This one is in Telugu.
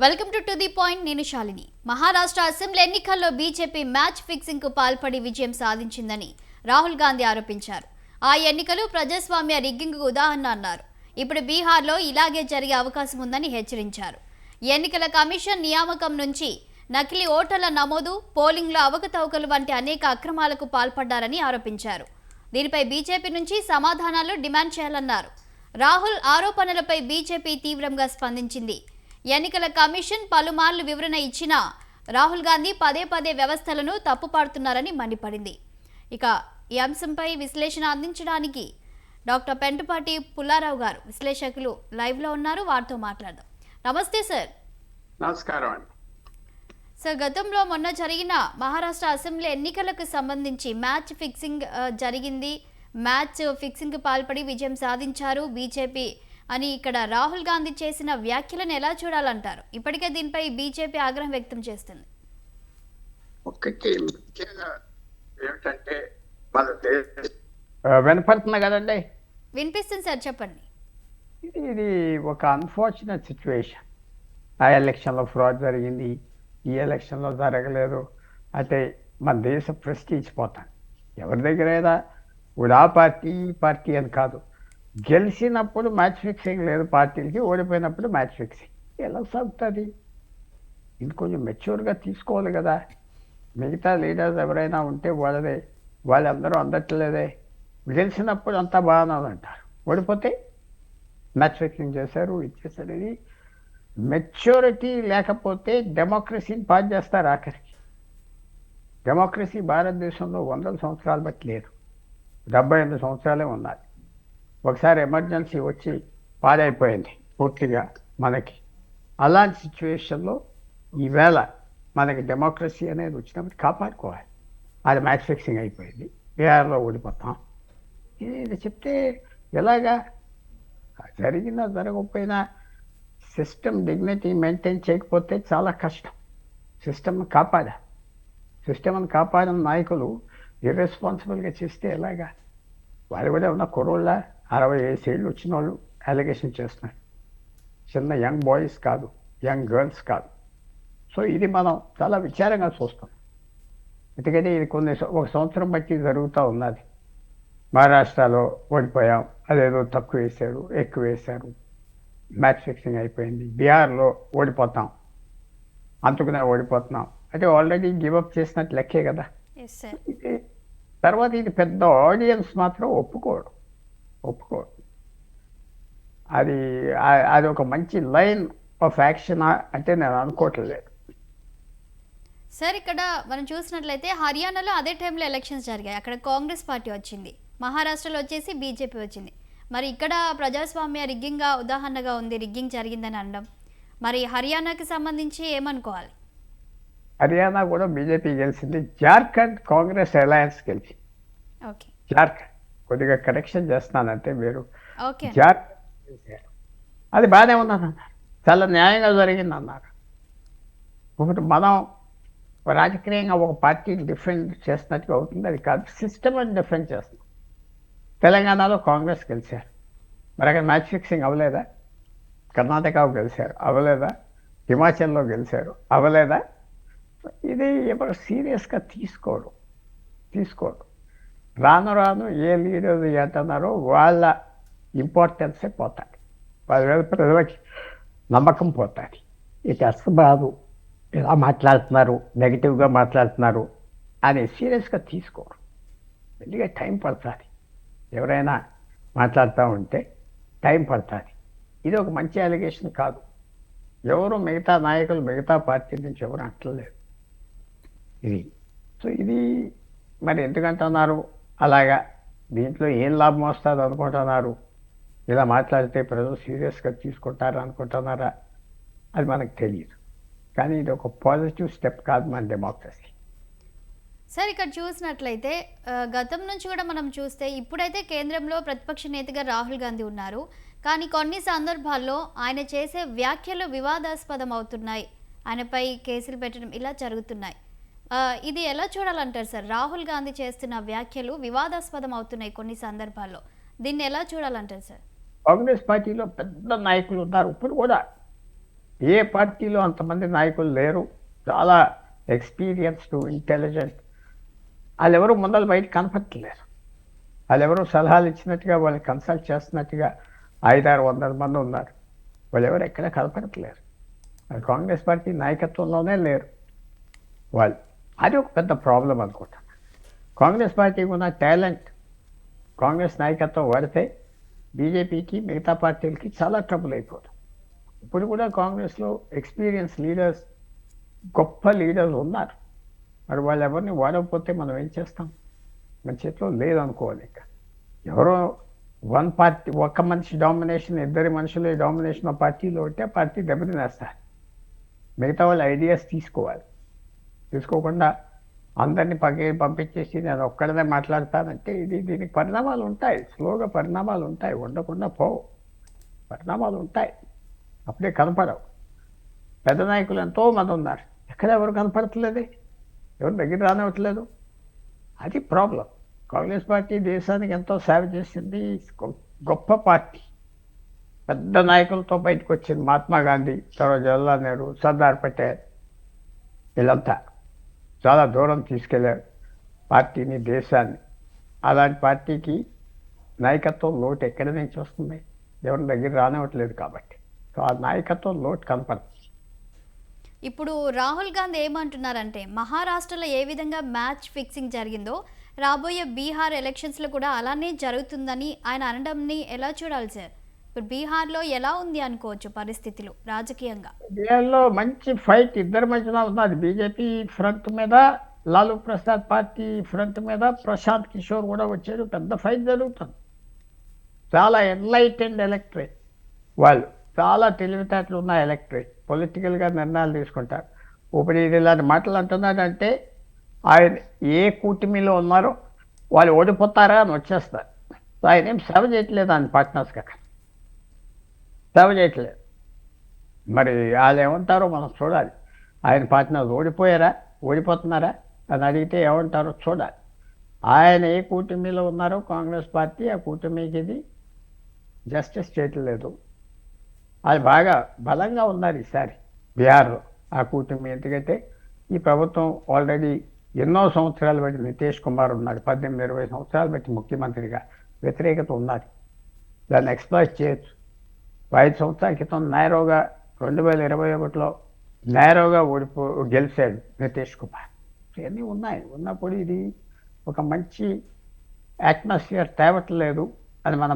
Welcome to to the point నేను శాలిని. మహారాష్ట్ర అసెంబ్లీ ఎన్నికల్లో బీజేపీ మ్యాచ్ ఫిక్సింగ్కు పాల్పడి విజయం సాధించిందని రాహుల్ గాంధీ ఆరోపించారు. ఆ ఎన్నికలు ప్రజాస్వామ్య రిగ్గింగ్ ఉదాహరణ అన్నారు. ఇప్పుడు బీహార్లో ఇలాగే జరిగే అవకాశం ఉందని హెచ్చరించారు. ఎన్నికల కమిషన్ నియామకం నుంచి నకిలీ ఓటర్ల నమోదు పోలింగ్లో అవకతవకలు వంటి అనేక అక్రమాలకు పాల్పడ్డారని ఆరోపించారు. దీనిపై బీజేపీ నుంచి సమాధానాలు డిమాండ్ చేయాలన్నారు. రాహుల్ ఆరోపణలపై బీజేపీ తీవ్రంగా స్పందించింది. ఎన్నికల కమిషన్ పలుమార్లు వివరణ ఇచ్చినా రాహుల్ గాంధీ పదే పదే వ్యవస్థలను తప్పుపడుతున్నారని మండిపడింది. ఇక ఈ అంశంపై విశ్లేషణ అందించడానికి డాక్టర్ పెంటుపాటి పుల్లారావు గారు విశ్లేషకులు లైవ్లో ఉన్నారు. వారితో మాట్లాడదాం. నమస్తే సార్. నమస్కారం సార్ గతంలో మొన్న జరిగిన మహారాష్ట్ర అసెంబ్లీ ఎన్నికలకు సంబంధించి మ్యాచ్ ఫిక్సింగ్ జరిగింది. మ్యాచ్ ఫిక్సింగ్ పాల్పడి విజయం సాధించారు. బీజేపీ అని ఇక్కడ రాహుల్ గాంధీ చేసిన వ్యాఖ్యలను ఎలా చూడాలంటారు? ఇప్పటికే దీనిపై బీజేపీ ఆగ్రహం వ్యక్తం చేస్తుంది. ఒకటి ముఖ్యంగా ఏమిటంటే మన దేశ ఆ, వినపడుతుంది కదండి? వినిపిస్తుంది సార్ చెప్పండి. ఇది ఇది ఒక అన్ఫార్చునేట్ సిచ్యువేషన్ ఆ ఎలక్షన్లో ఫ్రాడ్ జరిగింది ఈ ఎలక్షన్లో జరగలేదు. అయితే మన దేశ ప్రెస్టీజ్ పోతాం ఎవరి దగ్గర ఏదా ఇప్పుడు ఆ పార్టీ ఈ పార్టీ అని కాదు. గెలిచినప్పుడు మ్యాచ్ ఫిక్సింగ్ లేదు పార్టీలకి ఓడిపోయినప్పుడు మ్యాచ్ ఫిక్సింగ్ ఎలా సాగుతుంది? ఇది కొంచెం మెచ్యూర్గా తీసుకోవాలి కదా. మిగతా లీడర్స్ ఎవరైనా ఉంటే వాళ్ళదే వాళ్ళందరూ అందట్లేదే. గెలిచినప్పుడు అంతా బాగానే అంటారు ఓడిపోతే మ్యాచ్ ఫిక్సింగ్ చేశారు ఇది చేశారు. ఇది మెచ్యూరిటీ లేకపోతే డెమోక్రసీని పాస్ చేస్తారు ఆఖరికి. డెమోక్రసీ భారతదేశంలో వందల సంవత్సరాలు బట్టి లేదు. డెబ్బై ఎనిమిది సంవత్సరాలే ఉన్నారు ఒకసారి ఎమర్జెన్సీ వచ్చి పాడైపోయింది పూర్తిగా మనకి. అలాంటి సిచ్యువేషన్లో ఈవేళ మనకి డెమోక్రసీ అనేది వచ్చినప్పుడు కాపాడుకోవాలి. అది మ్యాచ్ ఫిక్సింగ్ అయిపోయింది. బీహార్లో ఓడిపోతాం. ఇది ఇది చెప్తే ఎలాగా? జరిగినా జరగకపోయినా సిస్టమ్ డిగ్నిటీ మెయింటైన్ చేయకపోతే చాలా కష్టం. సిస్టమ్ని కాపాడా. సిస్టమ్ని కాపాడిన నాయకులు ఇర్రెస్పాన్సిబుల్గా చేస్తే ఎలాగా? వాళ్ళు కూడా ఉన్న కుర్రోళ్ళ అరవై ఐదు ఏళ్ళు వచ్చిన వాళ్ళు అలిగేషన్ చేస్తున్నారు. చిన్న యంగ్ బాయ్స్ కాదు యంగ్ గర్ల్స్ కాదు. సో ఇది మనం చాలా విచారంగా చూస్తాం. ఎందుకంటే ఇది కొన్ని ఒక సంవత్సరం బట్టి జరుగుతూ ఉన్నది. మహారాష్ట్రలో ఓడిపోయాం అదేదో తక్కువ వేశారు ఎక్కువ వేశారు. మ్యాచ్ ఫిక్సింగ్ అయిపోయింది. బీహార్లో ఓడిపోతాం అంతకునే ఓడిపోతున్నాం. అంటే ఆల్రెడీ గివప్ చేసినట్టు లెక్కే కదా. తర్వాత ఇది పెద్ద ఆడియన్స్ మాత్రం ఒప్పుకోడు ఒప్పుకోడు అది అది ఒక మంచి లైన్ ఆఫ్ యాక్షన్ అంటే నేను అనుకోవట్లేదు. సార్ ఇక్కడ మనం చూసినట్లయితే హర్యానాలో అదే టైంలో ఎలక్షన్స్ జరిగాయి. అక్కడ కాంగ్రెస్ పార్టీ వచ్చింది. మహారాష్ట్రలో వచ్చేసి బీజేపీ వచ్చింది. మరి ఇక్కడ ప్రజాస్వామ్య రిగ్గింగ్గా ఉదాహరణగా ఉంది రిగ్గింగ్ జరిగిందని అనడం. మరి హర్యానాకి సంబంధించి ఏమనుకోవాలి? హర్యానా కూడా బీజేపీ గెలిచింది. జార్ఖండ్ కాంగ్రెస్ అలయన్స్ గెలిచింది. ఓకే. జార్ఖండ్. కొద్దిగా కరెక్షన్ చేస్తున్నానంటే మీరు. అది బాగానే ఉన్నదన్నారు చాలా న్యాయంగా జరిగింది అన్నారు ఒకటి మనం రాజకీయంగా ఒక పార్టీని డిఫెండ్ చేస్తున్నట్టుగా అవుతుంది. అది కాదు సిస్టమ్ అని డిఫెండ్ చేస్తున్నాం. తెలంగాణలో కాంగ్రెస్ గెలిచారు. మరి అక్కడ మ్యాచ్ ఫిక్సింగ్ అవ్వలేదా? కర్ణాటక గెలిచారు. అవ్వలేదా? హిమాచల్లో గెలిచారు. అవ్వలేదా? ఇది ఎవరు సీరియస్గా తీసుకోడు తీసుకోడు రాను రాను ఏ లీడర్లు ఏంటన్నారో వాళ్ళ ఇంపార్టెన్సే పోతాయి వాళ్ళ ప్రజలకి నమ్మకం పోతుంది. ఇది అసలు బాదు ఇలా మాట్లాడుతున్నారు నెగిటివ్గా మాట్లాడుతున్నారు అని సీరియస్గా తీసుకోరు. ఎందుకంటే టైం పడుతుంది. ఎవరైనా మాట్లాడుతూ ఉంటే టైం పడుతుంది. ఇది ఒక మంచి అలిగేషన్ కాదు. ఎవరు మిగతా నాయకులు మిగతా పార్టీ నుంచి ఎవరు అంటలేదు. ఇది. సో ఇది మరి ఎందుకంటున్నారు అలాగా. దీంట్లో ఏం లాభం వస్తుంది అనుకుంటున్నారు? ఇలా మాట్లాడితే ప్రజలు సీరియస్గా తీసుకుంటారు అనుకుంటున్నారా? అది మనకు తెలియదు. కానీ ఇది ఒక పాజిటివ్ స్టెప్ కాదు మన డెమోక్రసీ సార్ ఇక్కడ చూసినట్లయితే గతం నుంచి కూడా మనం చూస్తే ఇప్పుడైతే కేంద్రంలో ప్రతిపక్ష నేతగా రాహుల్ గాంధీ ఉన్నారు. కానీ కొన్ని సందర్భాల్లో ఆయన చేసే వ్యాఖ్యలు వివాదాస్పదం అవుతున్నాయి ఆయనపై కేసులు పెట్టడం ఇలా జరుగుతున్నాయి. ఇది ఎలా చూడాలంటారు సార్? రాహుల్ గాంధీ చేస్తున్న వ్యాఖ్యలు వివాదాస్పదం అవుతున్నాయి కొన్ని సందర్భాల్లో. దీన్ని ఎలా చూడాలంటారు సార్? కాంగ్రెస్ పార్టీలో పెద్ద నాయకులు ఉన్నారు. ఇప్పుడు కూడా ఏ పార్టీలో అంతమంది నాయకులు లేరు. చాలా ఎక్స్పీరియన్స్డ్ ఇంటెలిజెంట్. వాళ్ళెవరూ ముందలు బయట కనపట్టలేరు వాళ్ళెవరూ సలహాలు ఇచ్చినట్టుగా వాళ్ళు కన్సల్ట్ చేస్తున్నట్టుగా ఐదారు వందల మంది ఉన్నారు. వాళ్ళు ఎవరు ఎక్కడ కనపడట్లేరు. కాంగ్రెస్ పార్టీ నాయకత్వంలోనే లేరు. వాళ్ళు అది ఒక పెద్ద ప్రాబ్లం అనుకుంటాను కాంగ్రెస్ పార్టీకి ఉన్న టాలెంట్ కాంగ్రెస్ నాయకత్వం వాడితే బీజేపీకి మిగతా పార్టీలకి చాలా ట్రబుల్ అయిపోతుంది ఇప్పుడు కూడా కాంగ్రెస్లో ఎక్స్పీరియన్స్ లీడర్స్ గొప్ప లీడర్లు ఉన్నారు. మరి వాళ్ళు ఎవరిని వాడకపోతే మనం ఏం చేస్తాం? మన చేతిలో లేదనుకోవాలి ఇంకా. ఎవరో వన్ పార్టీ ఒక్క మనిషి డామినేషన్ ఇద్దరి మనుషులు డామినేషన్ పార్టీలో ఉంటే పార్టీ దెబ్బతినేస్తారు. మిగతా వాళ్ళ ఐడియాస్ తీసుకోవాలి. తీసుకోకుండా అందరినీ పగి పంపించేసి నేను ఒక్కడనే మాట్లాడతానంటే ఇది దీనికి పరిణామాలు ఉంటాయి. స్లోగా పరిణామాలు ఉంటాయి. ఉండకుండా పోవు. పరిణామాలు ఉంటాయి. అప్పుడే కనపడవు. పెద్ద నాయకులు ఎంతోమంది ఉన్నారు. ఎక్కడ ఎవరు ఎవరు దగ్గర రానివ్వట్లేదు? అది ప్రాబ్లం కాంగ్రెస్ పార్టీ దేశానికి ఎంతో సేవ చేసింది. గొప్ప పార్టీ. పెద్ద నాయకులతో బయటకు వచ్చింది మహాత్మా గాంధీ తర్వాత జవహర్లాల్ నెహ్రూ సర్దార్ పటేల్ వీళ్ళంతా. చాలా దూరం తీసుకెళ్ళారు పార్టీని దేశాన్ని. అలాంటి పార్టీకి నాయకత్వం లోటు ఎక్కడి నుంచి వస్తుంది? ఎవరి దగ్గర రానివ్వట్లేదు కాబట్టి. సో ఆ నాయకత్వం లోటు కనపడుతుంది ఇప్పుడు రాహుల్ గాంధీ ఏమంటున్నారంటే మహారాష్ట్రలో ఏ విధంగా మ్యాచ్ ఫిక్సింగ్ జరిగిందో రాబోయే బీహార్ ఎలక్షన్స్లో కూడా అలానే జరుగుతుందని ఆయన అనడంని ఎలా చూడాలి సార్? ఇప్పుడు బీహార్లో ఎలా ఉంది అనుకోవచ్చు పరిస్థితులు రాజకీయంగా? ఇండియాలో మంచి ఫైట్ ఇద్దరి మధ్యన ఉన్నది. బీజేపీ ఫ్రంట్ మీద లాలూ ప్రసాద్ పార్టీ ఫ్రంట్ మీద ప్రశాంత్ కిషోర్ కూడా వచ్చారు. పెద్ద ఫైట్ జరుగుతుంది. చాలా ఎన్లైటెండ్ ఎలక్టరేట్ వాళ్ళు. చాలా తెలివితేటలు ఉన్న ఎలక్టరేట్ పొలిటికల్గా నిర్ణయాలు తీసుకుంటారు. ఇప్పుడు ఇది ఇలాంటి మాటలు అంటున్నాడంటే ఆయన ఏ కూటమిలో ఉన్నారో వాళ్ళు ఓడిపోతారా అని వచ్చేస్తారు. ఆయన ఏం సేవ చేయట్లేదు ఆయన పార్ట్నర్స్ అక్కడ. సేవ చేయట్లేదు. మరి వాళ్ళు ఏమంటారో మనం చూడాలి. ఆయన పార్ట్నర్స్ ఓడిపోయారా? ఓడిపోతున్నారా? అని అడిగితే ఏమంటారో చూడాలి. ఆయన ఏ కూటమిలో ఉన్నారో కాంగ్రెస్ పార్టీ ఆ కూటమికి ఇది జస్టిస్ చేయట్లేదు. అది బాగా బలంగా ఉన్నారు ఈసారి బీహార్లో ఆ కూటమి. ఎందుకంటే ఈ ప్రభుత్వం ఆల్రెడీ ఎన్నో సంవత్సరాలు బట్టి నితీష్ కుమార్ ఉన్నాడు. పద్దెనిమిది ఇరవై సంవత్సరాలు బట్టి ముఖ్యమంత్రిగా వ్యతిరేకత ఉన్నది. దాన్ని ఎక్స్ప్లాయిట్ చేయొచ్చు. ఐదు సంవత్సరాల క్రితం నేరోగా రెండు వేల ఇరవై ఒకటిలో నేరోగా ఓడిపో గెలిచాడు నితీష్ కుమార్. ఇవన్నీ ఉన్నాయి. ఉన్నప్పుడు ఇది ఒక మంచి అట్మాస్ఫియర్ తేవట్లేదు అని మనం